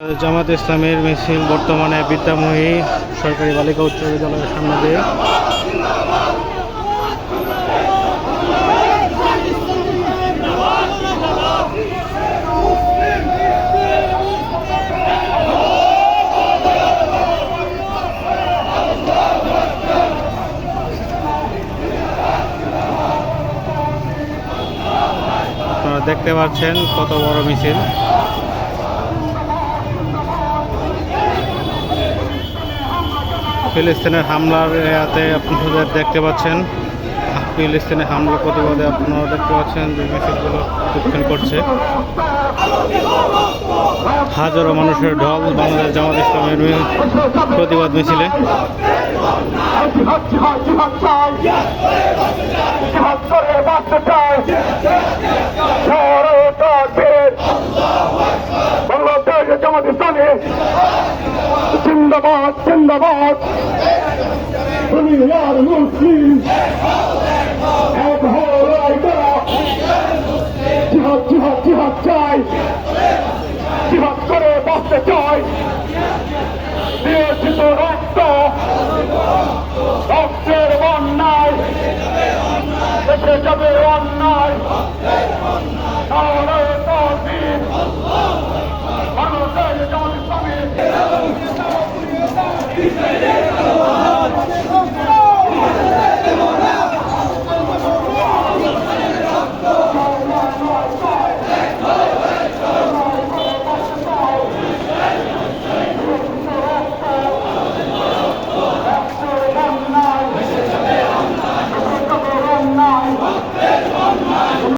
জামাত ইসলামের মিছিল বর্তমানে বিদ্যাময়ী সরকারি বালিকা উচ্চ বিদ্যালয়ের সামনে দিয়ে। দেখতে পাচ্ছেন কত বড় মিছিল। ফিলিস্তিনের হামলার এতে আপনাদের দেখতে পাচ্ছেন। ফিলিস্তিনের হামলার প্রতিবাদে আপনারা দেখতে পাচ্ছেন যে মিছিলগুলো উত্থান করছে। হাজারো মানুষের ঢল বাংলাদেশ জামাত ইসলামের প্রতিবাদ মিছিলে। বাংলাদেশ জামাত জিন্দাবাদ জিন্দাবাদ। দুনিয়ার মুসলিম। এক জিহাদ জিহাদ জিহাদ চাই। জিহাদ করে বাঁচতে চাই। দিয়েছি তো রক্ত। রক্তের বন্যায় দেশে যাবে Oh,